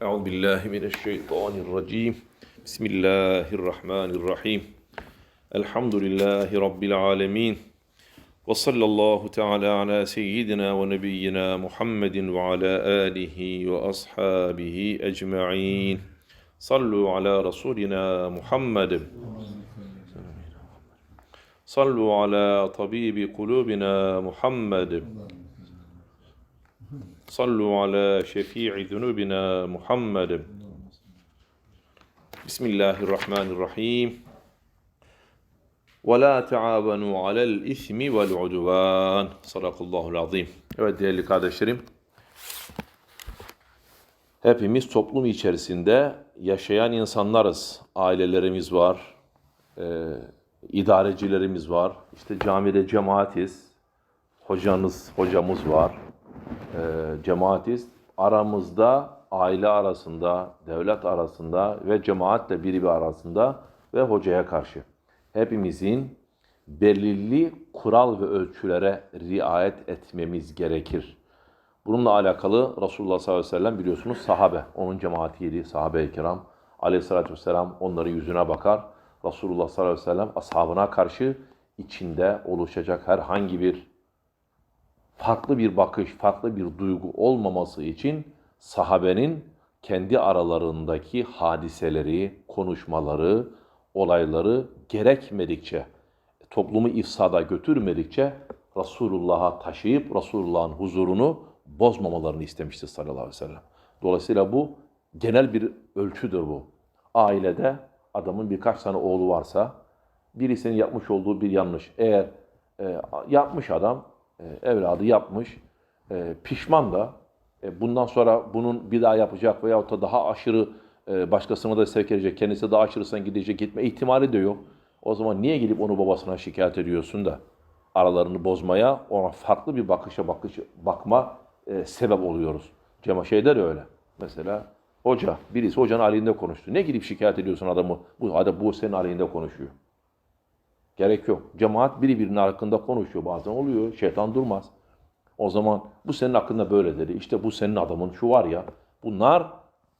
Euzu billahi mineşşeytanirracim. Bismillahirrahmanirrahim. Elhamdülillahi rabbil alamin. Ve sallallahu teala ala seyyidina ve nebiyyina Muhammedin ve ala alihi ve ashabihi ecmaîn. Sallu ala rasulina Muhammed. Sallu ala tabibi kulubina Muhammed. Sallu ala şefii zunubina Muhammed. Bismillahirrahmanirrahim. Ve la taavenu alel ismi vel udvan. Sadakallahul azim. Evet değerli kardeşlerim. Hepimiz toplum içerisinde yaşayan insanlarız. Ailelerimiz var. E, idarecilerimiz var. İşte camide cemaatiz. Hocanız, hocamız var e, cemaatiz. Aramızda, aile arasında, devlet arasında ve cemaatle biri bir arasında ve hocaya karşı hepimizin belirli kural ve ölçülere riayet etmemiz gerekir. Bununla alakalı Resulullah sallallahu aleyhi ve sellem biliyorsunuz sahabe, onun cemaatiydi, sahabe-i kiram. Aleyhissalatü vesselam onların yüzüne bakar. Resulullah sallallahu aleyhi ve sellem ashabına karşı içinde oluşacak herhangi bir farklı bir bakış, farklı bir duygu olmaması için sahabenin kendi aralarındaki hadiseleri, konuşmaları, olayları gerekmedikçe, toplumu ifsada götürmedikçe Resulullah'a taşıyıp Resulullah'ın huzurunu bozmamalarını istemiştir sallallahu aleyhi ve sellem. Dolayısıyla bu genel bir ölçüdür bu. Ailede adamın birkaç tane oğlu varsa birisinin yapmış olduğu bir yanlış. Eğer e, yapmış adam, evladı yapmış, e, pişman da e, bundan sonra bunun bir daha yapacak veyahut da daha aşırı e, başkasına da sevk edecek, kendisi daha aşırısına gidecek, gitme ihtimali de yok. O zaman niye gidip onu babasına şikayet ediyorsun da aralarını bozmaya, ona farklı bir bakışa bakış, bakma e, sebep oluyoruz. Cema şeyde de öyle. Mesela hoca, birisi hocanın aleyhinde konuştu. Ne gidip şikayet ediyorsun adamı? Bu adam bu senin aleyhinde konuşuyor. Gerek yok. Cemaat biri birinin hakkında konuşuyor. Bazen oluyor. Şeytan durmaz. O zaman bu senin hakkında böyle dedi. İşte bu senin adamın şu var ya. Bunlar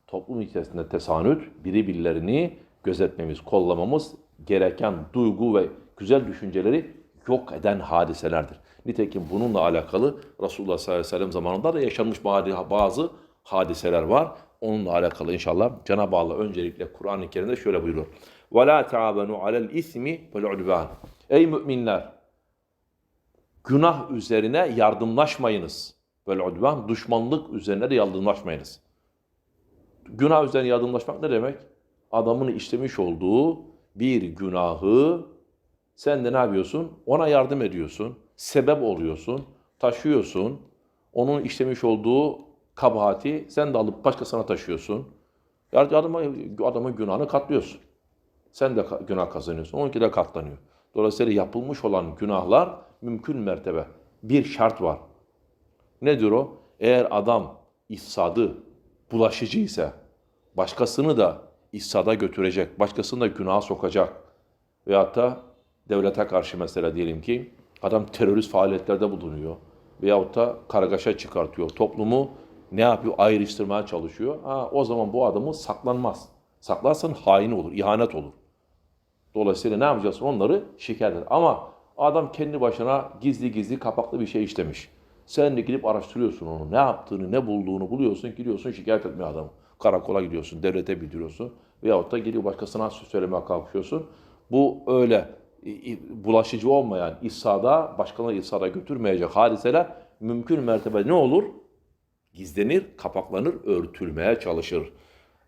toplum içerisinde tesanüt, biri birilerini gözetmemiz, kollamamız gereken duygu ve güzel düşünceleri yok eden hadiselerdir. Nitekim bununla alakalı Resulullah sallallahu aleyhi ve sellem zamanında da yaşanmış bazı hadiseler var. Onunla alakalı inşallah Cenab-ı Allah öncelikle Kur'an-ı Kerim'de şöyle buyuruyor. Ve la ta'avenu alel ismi vel udvan. Ey müminler! Günah üzerine yardımlaşmayınız. Vel udvan, düşmanlık üzerine de yardımlaşmayınız. Günah üzerine yardımlaşmak ne demek? Adamın işlemiş olduğu bir günahı sen de ne yapıyorsun? Ona yardım ediyorsun, sebep oluyorsun, taşıyorsun. Onun işlemiş olduğu kabahati sen de alıp başkasına taşıyorsun. Yardıma adamın günahını katlıyorsun. Sen de günah kazanıyorsun. Onunki de katlanıyor. Dolayısıyla yapılmış olan günahlar mümkün mertebe. Bir şart var. Nedir o? Eğer adam ifsadı, bulaşıcı ise başkasını da ifsada götürecek, başkasını da günaha sokacak veyahut da devlete karşı mesela diyelim ki adam terörist faaliyetlerde bulunuyor veyahut da kargaşa çıkartıyor. Toplumu ne yapıyor? Ayrıştırmaya çalışıyor. Ha, o zaman bu adamı saklanmaz. Saklarsan hain olur, ihanet olur. Dolayısıyla ne yapacaksın? Onları şikayet eder. Ama adam kendi başına gizli gizli kapaklı bir şey işlemiş. Sen de gidip araştırıyorsun onu. Ne yaptığını, ne bulduğunu buluyorsun. Gidiyorsun şikayet etmeye adamı. Karakola gidiyorsun, devlete bildiriyorsun. Veyahut da gidip başkasına söylemeye kalkıyorsun. Bu öyle bulaşıcı olmayan İsa'da, başkalarına İsa'da götürmeyecek hadiseler mümkün mertebe ne olur? Gizlenir, kapaklanır, örtülmeye çalışır.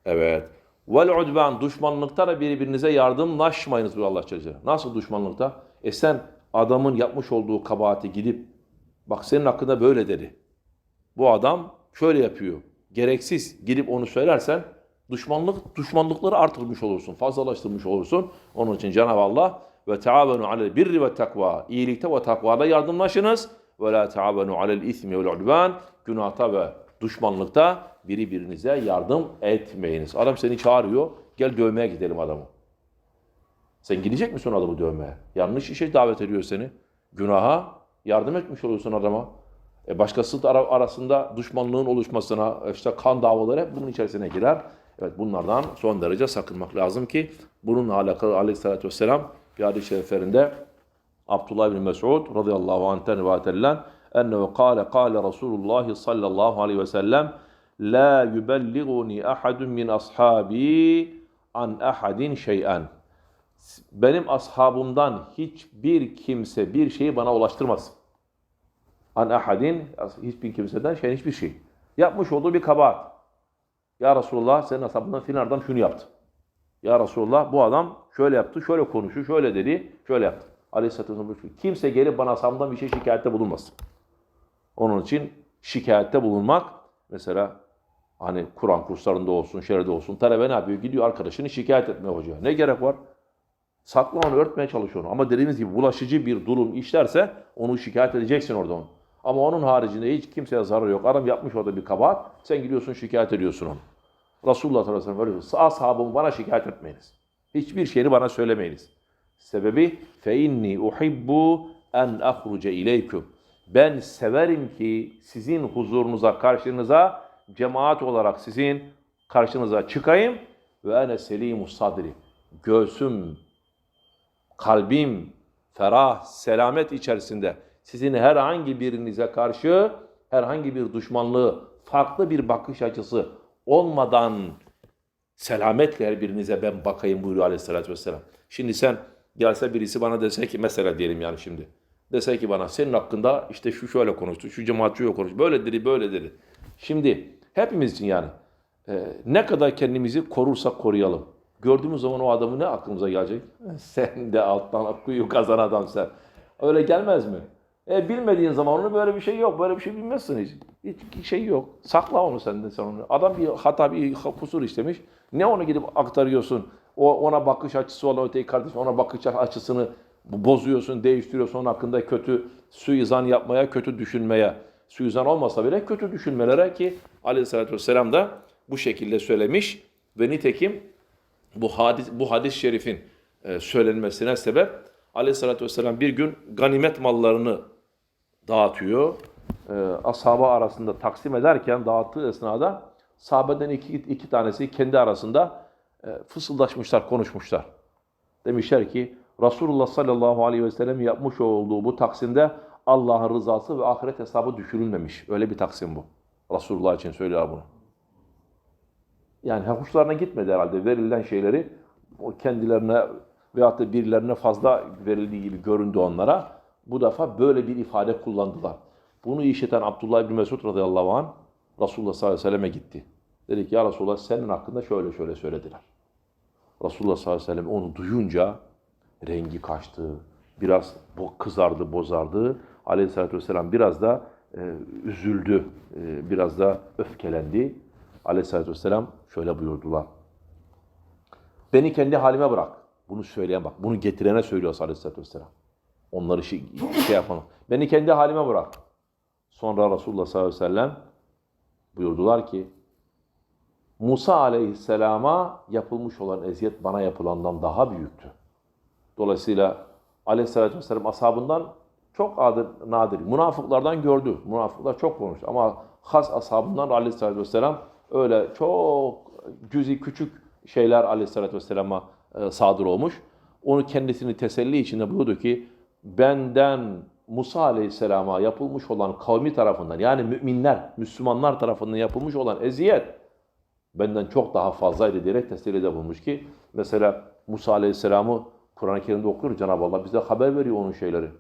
Evet. Vel udban düşmanlıkta da birbirinize yardımlaşmayınız diyor Allah Celle Nasıl düşmanlıkta? E sen adamın yapmış olduğu kabahati gidip bak senin hakkında böyle dedi. Bu adam şöyle yapıyor. Gereksiz gidip onu söylersen düşmanlık düşmanlıkları artırmış olursun, fazlalaştırmış olursun. Onun için Cenab-ı Allah ve taavenu alel birri ve takva iyilikte ve takvada yardımlaşınız ve la taavenu alel ismi vel udvan günahta ve düşmanlıkta biri birinize yardım etmeyiniz. Adam seni çağırıyor. Gel dövmeye gidelim adamı. Sen gidecek misin adamı dövmeye? Yanlış işe davet ediyor seni. Günaha yardım etmiş oluyorsun adama. E başkası ara- arasında düşmanlığın oluşmasına, işte kan davaları hep bunun içerisine girer. Evet bunlardan son derece sakınmak lazım ki bununla alakalı aleyhissalatü vesselam bir hadis-i şeriflerinde Abdullah bin Mes'ud radıyallahu anh'ten rivayet edilen ennehu kâle kâle Resulullah sallallahu aleyhi ve sellem la yubelliguni ahadun min ashabi an ahadin şey'en benim ashabımdan hiçbir kimse bir şeyi bana ulaştırmasın. An ahadin hiçbir kimseden şey hiçbir şey. Yapmış olduğu bir kabahat. Ya Resulullah senin ashabından filan şunu yaptı. Ya Resulullah bu adam şöyle yaptı, şöyle konuştu, şöyle dedi, şöyle yaptı. Aleyhisselatü Vesselam Kimse gelip bana ashabımdan bir şey şikayette bulunmasın. Onun için şikayette bulunmak mesela hani Kur'an kurslarında olsun, şeride olsun talebe ne yapıyor? Gidiyor arkadaşını şikayet etmeye hocaya. Ne gerek var? Sakla onu örtmeye çalışıyor. Ama dediğimiz gibi bulaşıcı bir durum işlerse onu şikayet edeceksin orada onu. Ama onun haricinde hiç kimseye zarar yok. Adam yapmış orada bir kabahat. Sen gidiyorsun şikayet ediyorsun onu. Resulullah sallallahu aleyhi ve sellem öyle. Ashabımı bana şikayet etmeyiniz. Hiçbir şeyini bana söylemeyiniz. Sebebi fe inni uhibbu en ahruce ileyküm. Ben severim ki sizin huzurunuza, karşınıza cemaat olarak sizin karşınıza çıkayım ve ene selimus sadri. Göğsüm, kalbim ferah, selamet içerisinde sizin herhangi birinize karşı herhangi bir düşmanlığı, farklı bir bakış açısı olmadan selametle her birinize ben bakayım buyuruyor aleyhissalatü vesselam. Şimdi sen gelse birisi bana dese ki mesela diyelim yani şimdi. Dese ki bana senin hakkında işte şu şöyle konuştu, şu cemaat şöyle konuştu, böyle dedi, böyle dedi. Şimdi hepimiz için yani e, ne kadar kendimizi korursak koruyalım. Gördüğümüz zaman o adamı ne aklımıza gelecek? Sen de alttan kuyu kazan adam sen. Öyle gelmez mi? E, bilmediğin zaman onu böyle bir şey yok. Böyle bir şey bilmezsin hiç. Hiç şey yok. Sakla onu senden sen onu. Adam bir hata, bir kusur işlemiş. Ne onu gidip aktarıyorsun? O ona bakış açısı olan öteki kardeş ona bakış açısını bozuyorsun, değiştiriyorsun. Onun hakkında kötü suizan yapmaya, kötü düşünmeye. Suizan olmasa bile kötü düşünmelere ki Aleyhisselatü Vesselam da bu şekilde söylemiş ve nitekim bu hadis bu hadis-i şerifin e, söylenmesine sebep Aleyhisselatü Vesselam bir gün ganimet mallarını dağıtıyor. E, ashaba arasında taksim ederken dağıttığı esnada sahabeden iki, iki tanesi kendi arasında e, fısıldaşmışlar, konuşmuşlar. Demişler ki Resulullah sallallahu aleyhi ve sellem yapmış olduğu bu taksimde Allah'ın rızası ve ahiret hesabı düşürülmemiş. Öyle bir taksim bu. Resulullah için söylüyor bunu. Yani hoşlarına gitmedi herhalde verilen şeyleri kendilerine veyahut da birilerine fazla verildiği gibi göründü onlara. Bu defa böyle bir ifade kullandılar. Bunu işiten Abdullah bin Mesud radıyallahu anh Resulullah sallallahu aleyhi ve selleme gitti. Dedi ki ya Resulullah senin hakkında şöyle şöyle söylediler. Resulullah sallallahu aleyhi ve sellem onu duyunca rengi kaçtı, biraz kızardı, bozardı. Aleyhisselatü vesselam biraz da e, üzüldü, e, biraz da öfkelendi. Aleyhisselatü vesselam şöyle buyurdular. Beni kendi halime bırak. Bunu söyleyen bak, bunu getirene söylüyor Aleyhisselatü vesselam. Onları şey, şey yapan. Beni kendi halime bırak. Sonra Resulullah sallallahu aleyhi ve sellem buyurdular ki Musa aleyhisselama yapılmış olan eziyet bana yapılandan daha büyüktü. Dolayısıyla aleyhissalatü vesselam ashabından çok adır, nadir. Münafıklardan gördü. Münafıklar çok konuştu. Ama has ashabından aleyhissalatü vesselam öyle çok cüzi küçük şeyler aleyhissalatü vesselama e, sadır olmuş. Onu kendisini teselli içinde buyurdu ki benden Musa aleyhisselama yapılmış olan kavmi tarafından yani müminler, Müslümanlar tarafından yapılmış olan eziyet benden çok daha fazlaydı diyerek teselli bulmuş ki mesela Musa aleyhisselamı Kur'an-ı Kerim'de okuyoruz Cenab-ı Allah bize haber veriyor onun şeyleri.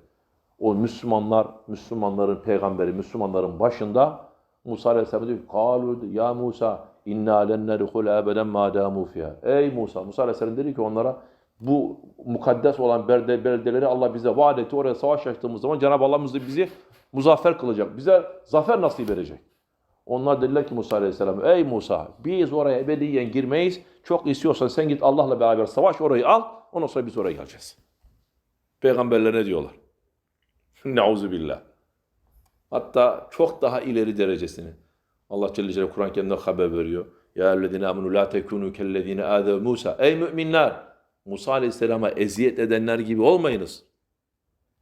O Müslümanlar, Müslümanların peygamberi, Müslümanların başında Musa Aleyhisselam diyor "Kalu ya Musa inna len nedhul ebeden ma damu fiha." Ey Musa, Musa Aleyhisselam dedi ki onlara bu mukaddes olan belde, beldeleri Allah bize vaat etti. Oraya savaş açtığımız zaman Cenab-ı Allah bizi muzaffer kılacak. Bize zafer nasip edecek. Onlar dediler ki Musa Aleyhisselam, ey Musa biz oraya ebediyen girmeyiz. Çok istiyorsan sen git Allah'la beraber savaş orayı al. Ondan sonra biz oraya geleceğiz. Peygamberler ne diyorlar? Nauzu billah. Hatta çok daha ileri derecesini. Allah Celle Celaluhu Kur'an-ı Kerim'de haber veriyor. Ya ellezine amenu la tekunu kellezine âdev Musa. Ey müminler! Musa Aleyhisselam'a eziyet edenler gibi olmayınız.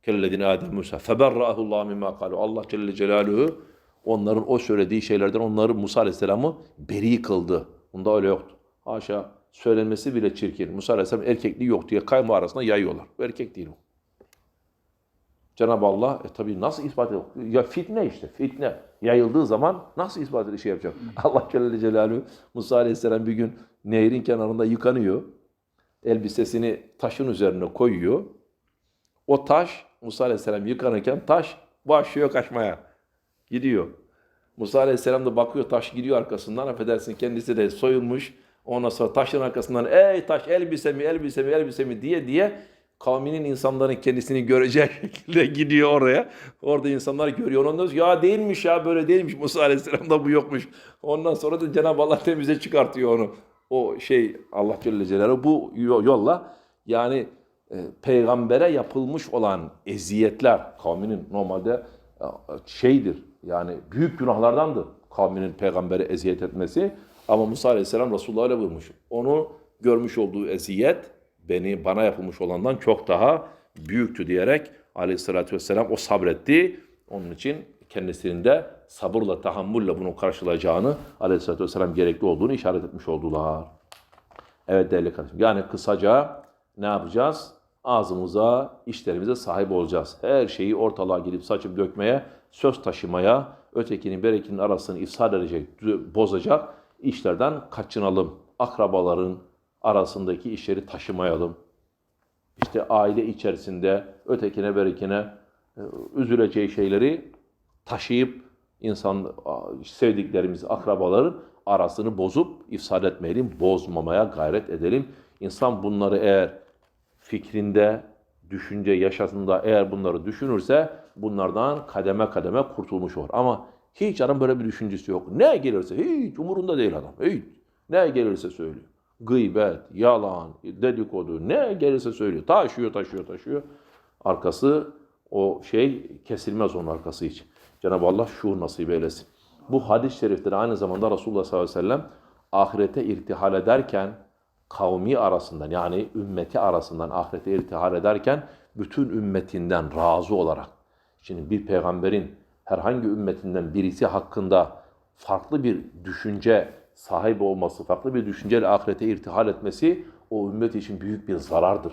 Kellezine Adem Musa. Feberra'ahu Allah mimma kalu. Allah Celle Celaluhu onların o söylediği şeylerden onları Musa Aleyhisselam'ı beri kıldı. Bunda öyle yoktu. Haşa söylenmesi bile çirkin. Musa Aleyhisselam erkekliği yok diye kayma arasında yayıyorlar. Bu erkek değil o. Cenab-ı Allah e tabi nasıl ispat ediyor? Ya fitne işte fitne. Yayıldığı zaman nasıl ispat ediyor şey yapacak? Allah Celle Celaluhu Musa Aleyhisselam bir gün nehrin kenarında yıkanıyor. Elbisesini taşın üzerine koyuyor. O taş Musa Aleyhisselam yıkanırken taş başlıyor kaçmaya. Gidiyor. Musa Aleyhisselam da bakıyor taş gidiyor arkasından. Affedersin kendisi de soyulmuş. Ondan sonra taşın arkasından ey taş elbisemi elbisemi elbisemi diye diye kavminin insanların kendisini göreceği şekilde gidiyor oraya. Orada insanlar görüyor. Ondan sonra ya değilmiş ya böyle değilmiş. Musa Aleyhisselam'da bu yokmuş. Ondan sonra da Cenab-ı Allah temize çıkartıyor onu. O şey Allah Celle Celaluhu bu yolla yani e, peygambere yapılmış olan eziyetler kavminin normalde e, şeydir yani büyük günahlardandır kavminin peygambere eziyet etmesi ama Musa Aleyhisselam Resulullah'a öyle buyurmuş. Onu görmüş olduğu eziyet beni bana yapılmış olandan çok daha büyüktü diyerek Aleyhisselatü Vesselam o sabretti. Onun için kendisinin de sabırla, tahammülle bunu karşılayacağını Aleyhisselatü Vesselam gerekli olduğunu işaret etmiş oldular. Evet değerli kardeşim. Yani kısaca ne yapacağız? Ağzımıza, işlerimize sahip olacağız. Her şeyi ortalığa gelip saçıp dökmeye, söz taşımaya, ötekinin berekinin arasını ifsad edecek, bozacak işlerden kaçınalım. Akrabaların arasındaki işleri taşımayalım. İşte aile içerisinde ötekine berekine e, üzüleceği şeyleri taşıyıp insan sevdiklerimiz, akrabaların arasını bozup ifsad etmeyelim, bozmamaya gayret edelim. İnsan bunları eğer fikrinde, düşünce, yaşasında eğer bunları düşünürse bunlardan kademe kademe kurtulmuş olur. Ama hiç adam böyle bir düşüncesi yok. Ne gelirse hiç umurunda değil adam. Hiç. Ne gelirse söylüyor. Gıybet, yalan, dedikodu ne gelirse söylüyor. Taşıyor, taşıyor, taşıyor. Arkası o şey kesilmez onun arkası için. Cenab-ı Allah şuur nasip eylesin. Bu hadis-i şerifleri aynı zamanda Resulullah sallallahu aleyhi ve sellem ahirete irtihal ederken kavmi arasından yani ümmeti arasından ahirete irtihal ederken bütün ümmetinden razı olarak. Şimdi bir peygamberin herhangi ümmetinden birisi hakkında farklı bir düşünce sahibi olması, farklı bir düşünceyle ahirete irtihal etmesi o ümmet için büyük bir zarardır.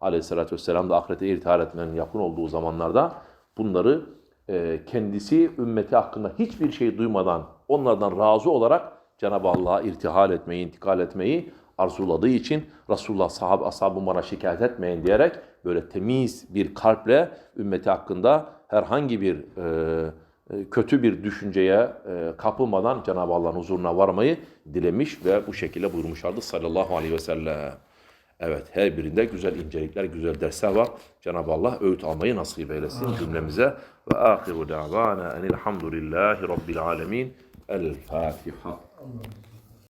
Aleyhissalatü vesselam da ahirete irtihal etmenin yakın olduğu zamanlarda bunları e, kendisi ümmeti hakkında hiçbir şey duymadan onlardan razı olarak Cenab-ı Allah'a irtihal etmeyi, intikal etmeyi arzuladığı için Resulullah sahab ashabım bana şikayet etmeyin diyerek böyle temiz bir kalple ümmeti hakkında herhangi bir e, e, kötü bir düşünceye e, kapılmadan Cenab-ı Allah'ın huzuruna varmayı dilemiş ve bu şekilde buyurmuşlardı sallallahu aleyhi ve sellem. Evet her birinde güzel incelikler, güzel dersler var. Cenab-ı Allah öğüt almayı nasip eylesin cümlemize. Ve ahiru davana enilhamdülillahi rabbil alemin. El Fatiha.